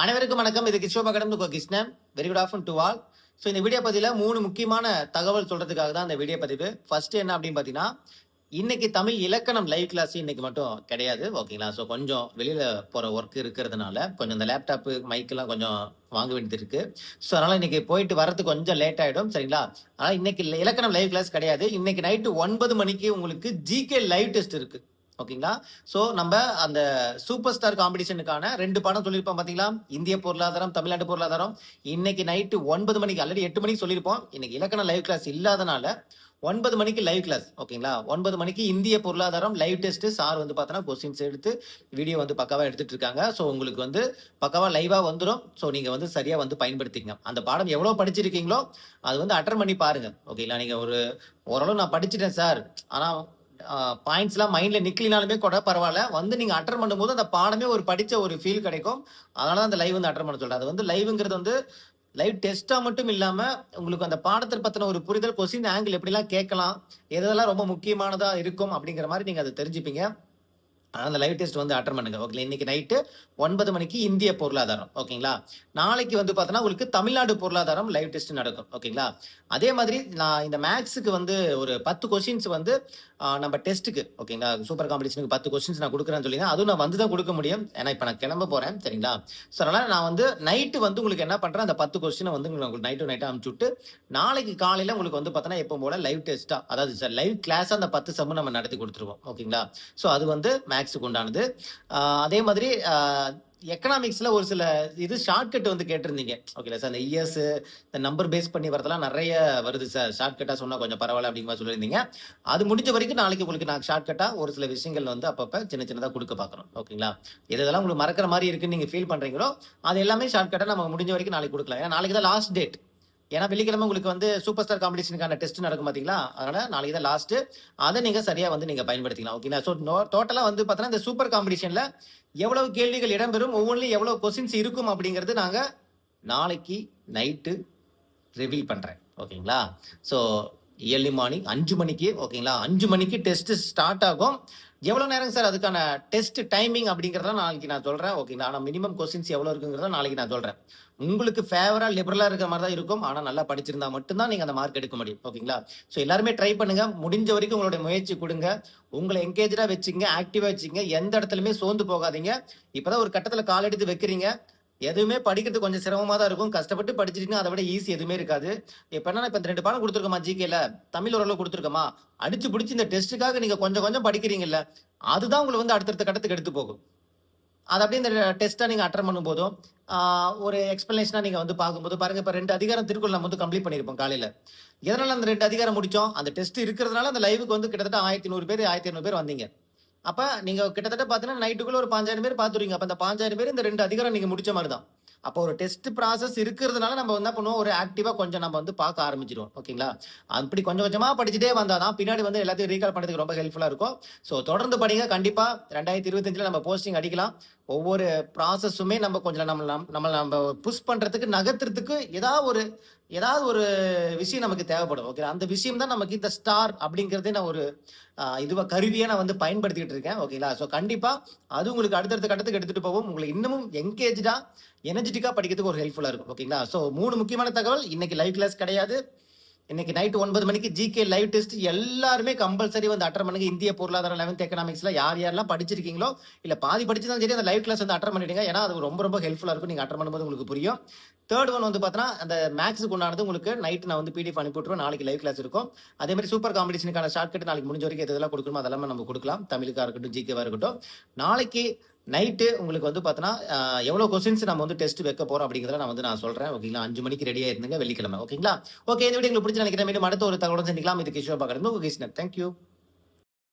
அனைவருக்கும் வணக்கம். இது கிஷோபா கடந்து Krishnan. Very good afternoon to all so இந்த வீடியோ பதிவில் மூணு முக்கியமான தகவல் சொல்றதுக்காக தான் இந்த வீடியோ பதிவு. ஃபர்ஸ்ட் என்ன அப்படின்னு பார்த்தீங்கன்னா இன்னைக்கு தமிழ் இலக்கணம் லைவ் கிளாஸ் இன்னைக்கு மட்டும் கிடையாது ஓகேங்களா ஸோ கொஞ்சம் வெளியில் போகிற ஒர்க் இருக்கிறதுனால கொஞ்சம் இந்த லேப்டாப்பு மைக்கெல்லாம் கொஞ்சம் வாங்க வேண்டியது இருக்கு. ஸோ அதனால இன்னைக்கு போயிட்டு வரது கொஞ்சம் லேட் ஆயிடும் சரிங்களா? அதனால இன்னைக்கு இலக்கணம் லைவ் கிளாஸ் கிடையாது. இன்னைக்கு நைட்டு ஒன்பது மணிக்கு உங்களுக்கு ஜிகே லைவ் டெஸ்ட் இருக்கு. ஓகேங்களா? ஸோ நம்ம அந்த சூப்பர் ஸ்டார் காம்படிஷனுக்கான ரெண்டு பாடம் சொல்லியிருப்போம் பார்த்தீங்களா இந்திய பொருளாதாரம் தமிழ்நாட்டு பொருளாதாரம். இன்னைக்கு நைட்டு ஒன்பது மணிக்கு ஆல்ரெடி எட்டு மணிக்கு சொல்லியிருப்போம். இன்னைக்கு இலக்கண லைவ் கிளாஸ் இல்லாதனால ஒன்பது மணிக்கு லைவ் கிளாஸ் ஓகேங்களா? ஒன்பது மணிக்கு இந்திய பொருளாதாரம் லைவ் டெஸ்ட் சார் வந்து பார்த்தோன்னா கொஸ்டின்ஸ் எடுத்து வீடியோ வந்து பக்காவாக எடுத்துட்டு இருக்காங்க. ஸோ உங்களுக்கு வந்து பக்காவாக லைவாக வந்துடும் ஸோ நீங்கள் வந்து சரியாக வந்து பயன்படுத்திங்க அந்த பாடம் எவ்வளோ படிச்சிருக்கீங்களோ அது வந்து அட்டன் பண்ணி பாருங்க. ஓகேங்களா? நீங்கள் ஒரு ஓரளவு நான் படிச்சிட்டேன் சார் ஆனால் பாயிண்ட்ஸ்லாம் மைண்டில் நிக்கலினாலுமே கூட பரவாயில்ல. வந்து நீங்கள் அட்டன் பண்ணும்போது அந்த பாடமே ஒரு படித்த ஒரு ஃபீல் கிடைக்கும். அதனால தான் அந்த லைவ் வந்து அட்டன் பண்ண சொல்கிறேன் அது வந்து லைவ்ங்கிறது வந்து லைவ் டெஸ்ட்டாக மட்டும் இல்லாமல் உங்களுக்கு அந்த பாடத்தை பற்றின ஒரு புரிதல் கொஸ்டின் ஆங்கிள் எப்படிலாம் கேட்கலாம் எதெல்லாம் ரொம்ப முக்கியமானதாக இருக்கும் அப்படிங்கிற மாதிரி நீங்கள் அதை தெரிஞ்சுப்பீங்க. அந்த லைவ் டெஸ்ட் வந்து அட்டன் பண்ணுங்க. ஓகே இன்னைக்கு நைட்டு ஒன்பது மணிக்கு இந்திய பொருளாதாரம். ஓகேங்களா நாளைக்கு வந்து பார்த்தோன்னா உங்களுக்கு தமிழ்நாடு பொருளாதாரம் லைவ் டெஸ்ட் நடக்கும். ஓகேங்களா அதே மாதிரி நான் இந்த மேக்ஸுக்கு வந்து ஒரு பத்து கொஸ்டின்ஸ் வந்து நம்ம டெஸ்ட்டுக்கு ஓகேங்களா சூப்பர் காம்படிஷனுக்கு பத்து கொஸ்டின்ஸ் நான் கொடுக்குறேன்னு சொல்லி அதுவும் நான் வந்து தான் கொடுக்க முடியும். ஏன்னா இப்போ நான் கிளம்ப போகிறேன் சரிங்களா? ஸோ அதனால் நான் வந்து நைட்டு வந்து உங்களுக்கு என்ன பண்ணுறேன் அந்த பத்து கொஸ்டினை வந்து உங்களுக்கு நைட்டு நைட்டாக அனுப்பிச்சு விட்டு நாளைக்கு காலையில் உங்களுக்கு வந்து பார்த்தோன்னா எப்போ போல லைவ் டெஸ்ட்டாக அதாவது லைவ் கிளாஸாக அந்த பத்து செம்மு நம்ம நடத்தி கொடுத்துருவோம். ஓகேங்களா ஸோ அது வந்து மேக்ஸ் மேக்ஸுக்கு உண்டானது. அதே மாதிரி எக்கனாமிக்ஸில் ஒரு சில இது ஷார்ட்கட் வந்து கேட்டிருந்தீங்க. ஓகேங்களா சார் இந்த இயர்ஸ் இந்த நம்பர் பேஸ் பண்ணி வரதெல்லாம் நிறைய வருது சார் ஷார்ட்கட்டாக சொன்னால் கொஞ்சம் பரவாயில்ல அப்படிங்கிற மாதிரி சொல்லியிருந்தீங்க. அது முடிஞ்ச வரைக்கும் நாளைக்கு உங்களுக்கு நான் ஷார்ட்கட்டாக ஒரு சில விஷயங்கள் வந்து அப்பப்போ சின்ன சின்னதாக கொடுக்க பார்க்குறோம் ஓகேங்களா எது இதெல்லாம் உங்களுக்கு மறக்கிற மாதிரி இருக்குன்னு நீங்கள் ஃபீல் பண்ணுறீங்களோ அது எல்லாமே ஷார்ட்கட்டாக நம்ம முடிஞ்ச வரைக்கும் நாளைக்கு கொடுக்கலாம். ஏன்னா நாளைக்கு தான் லாஸ்ட் டேட் ஏன்னா வெள்ளிக்கிழமை உங்களுக்கு வந்து சூப்பர் ஸ்டார் காம்படிஷனுக்கான டெஸ்ட் நடக்கும் பார்த்தீங்களா அதனால நாளைக்கு தான் லாஸ்ட் அதை நீங்க சரியா வந்து நீங்க பயன்படுத்திக்கலாம். ஓகேங்களா ஸோ டோட்டலாக வந்து பார்த்தீங்கன்னா இந்த சூப்பர் காம்படிஷன்ல எவ்வளவு கேள்விகள் இடம்பெறும் ஒவ்வொன்றிலும் எவ்வளவு கொஸ்டின்ஸ் இருக்கும் அப்படிங்கிறது நாங்கள் நாளைக்கு நைட்டு ரிவீல் பண்ணுறேன் ஓகேங்களா ஸோ இயர்லி மார்னிங் அஞ்சு மணிக்கு ஓகேங்களா அஞ்சு மணிக்கு டெஸ்ட் ஸ்டார்ட் ஆகும். எவ்வளோ நேரம் சார் அதுக்கான டெஸ்ட் டைமிங் அப்படிங்கிறத நாளைக்கு நான் சொல்கிறேன் ஓகேங்களா ஆனால் மினிமம் கொஸ்டின்ஸ் எவ்வளோ இருக்குங்கிறத நாளைக்கு நான் சொல்கிறேன் உங்களுக்கு ஃபேவராக லிபரலாக இருக்கிற மாதிரி தான் இருக்கும். ஆனால் நல்லா படிச்சிருந்தா மட்டும்தான் நீங்கள் அந்த மார்க் எடுக்க முடியும். ஓகேங்களா ஸோ எல்லாருமே ட்ரை பண்ணுங்க. முடிஞ்ச வரைக்கும் உங்களுடைய முயற்சி கொடுங்க. உங்களை என்கேஜாக வச்சுங்க ஆக்டிவாக வச்சுங்க. எந்த இடத்துலையுமே சோர்ந்து போகாதீங்க. இப்போதான் ஒரு கட்டத்தில் கால் எடுத்து வைக்கிறீங்க. எதுவுமே படிக்கிறது கொஞ்சம் சிரமமாக தான் இருக்கும். கஷ்டப்பட்டு படிச்சிட்டிங்கன்னா அதை விட ஈஸி எதுவுமே இருக்காது. இப்போ என்ன இப்போ இந்த ரெண்டு பாடம் கொடுத்துருக்கோமா ஜிகேல தமிழ் ஓரளவு கொடுத்துருக்கோமா? அடிச்சு பிடிச்சி இந்த டெஸ்ட்டுக்காக நீங்கள் கொஞ்சம் கொஞ்சம் படிக்கிறீங்கல்ல அதுதான் உங்களை வந்து அடுத்தடுத்த கட்டத்துக்கு எடுத்து போகும். அது அப்படியே இந்த டெஸ்ட்டாக நீங்கள் அட்டன் பண்ணும்போதும் ஒரு எக்ஸ்பிளனேஷனாக நீங்கள் வந்து பார்க்கும்போது பாருங்கள் இப்போ ரெண்டு அதிகாரம் திருக்குறள் நம்ம வந்து கம்ப்ளீட் பண்ணியிருப்போம் காலையில். எதனால் அந்த ரெண்டு அதிகாரம் முடித்தோம் அந்த டெஸ்ட் இருக்கிறதுனால அந்த லைவுக்கு வந்து கிட்டத்தட்ட ஆயிரத்தி நூறு பேர் ஆயிரத்தி ஐநூறு பேர் வந்தீங்க. அப்ப நீங்க கிட்டத்தட்ட பாத்தீங்கன்னா நைட்டுக்குள்ள ஒரு பாஞ்சாயிரம் பேர் பார்த்துருவீங்க அப்ப அந்த பாஞ்சாயிரம் பேர் இந்த ரெண்டு அதிகாரம் நீங்க முடிச்ச மாதிரி தான் அப்போ ஒரு டெஸ்ட் ப்ராசஸ் இருக்கிறதுனால நம்ம என்ன பண்ணுவோம்? ஒரு ஆக்டிவாக கொஞ்சம் நம்ம வந்து பார்க்க ஆரம்பிச்சிடுவோம். ஓகேங்களா? அப்படி கொஞ்சம் கொஞ்சமாக படிச்சுட்டே வந்தாதான் பின்னாடி வந்து எல்லாத்தையும் ரீகால் பண்ணுறதுக்கு ரொம்ப ஹெல்ப்ஃபுல்லாக இருக்கும். ஸோ தொடர்ந்து படிங்க. கண்டிப்பாக ரெண்டாயிரத்தி இருபத்தஞ்சில் நம்ம போஸ்டிங் அடிக்கலாம். ஒவ்வொரு ப்ராசஸுமே நம்ம கொஞ்சம் நம்ம நம்ம- நம்ம நம்ம புஷ் பண்ணுறதுக்கு நகர்த்துறதுக்கு ஏதாவது ஒரு ஏதாவது ஒரு விஷயம் நமக்கு தேவைப்படும். ஓகே அந்த விஷயம் தான் நமக்கு இந்த ஸ்டார் அப்படிங்கிறதே நான் ஒரு இதுவாக கருவியாக நான் வந்து பயன்படுத்திக்கிட்டு இருக்கேன். ஓகேங்களா? ஸோ கண்டிப்பாக அது உங்களுக்கு அடுத்தடுத்த கட்டத்துக்கு எடுத்துகிட்டு போகும். உங்களை இன்னமும் என்கேஜாக எனர்ஜெட்டிக்காக படிக்கிறதுக்கு ஒரு ஹெல்ப்ஃபுல்லாக இருக்கும். ஓகேங்களா ஸோ மூணு முக்கியமான தகவல். இன்னைக்கு லைவ் கிளாஸ் கிடையாது. இன்னைக்கு நைட் ஒன்பது மணிக்கு ஜிகே லைவ் டெஸ்ட் எல்லாருமே கம்பல்சரி வந்து அட்டன் பண்ணுங்க. இந்திய பொருளாதாரம் லெவன்த் எக்கனாமிக்ஸ்ல யார் யாரெல்லாம் படிச்சிருக்கீங்களோ இல்ல பாதி படிச்சிருந்தாலும் சரி அந்த லைவ் கிளாஸ் வந்து அட்டன் பண்ணிடுங்க. ஏன்னா அது ரொம்ப ரொம்ப ஹெல்ப்ஃபுல்லா இருக்கும். நீங்க அட்டன் பண்ணும்போது உங்களுக்கு புரியும். தேர்ட் ஒன் வந்து பார்த்தீங்கன்னா அந்த மேக்ஸுக்கு உண்டானது உங்களுக்கு நைட் நான் வந்து பிடிஎஃப் அனுப்பிவிட்டுருவோம் நாளைக்கு லைவ் கிளாஸ் இருக்கும். அதே மாதிரி சூப்பர் காம்படிஷனுக்கான ஷார்ட் கட் நாளைக்கு முடிஞ்ச வரைக்கும் எதெல்லாம் கொடுக்கணுமோ அதெல்லாம் நம்ம கொடுக்கலாம். தமிழுக்காக இருக்கட்டும் ஜிகேவாக இருக்கட்டும். நாளைக்கு நைட்டு உங்களுக்கு வந்து பார்த்தீங்கன்னா எவ்வளோ கொஸ்டின்ஸ் நம்ம வந்து டெஸ்ட் வைக்க போகிறோம் அப்படிங்கிறத நான் வந்து நான் சொல்கிறேன் ஓகேங்களா அஞ்சு மணிக்கு ரெடியாக இருந்துங்க வெள்ளிக்கிழமை ஓகேங்களா ஓகே இந்த வீடியோ உங்களுக்கு பிடிச்சி நினைக்கிறேன் மீண்டும் அடுத்த ஒரு தகவலும் சந்திக்கலாம். இது கிஷோபா கடந்து கிருஷ்ணன் தேங்க்யூ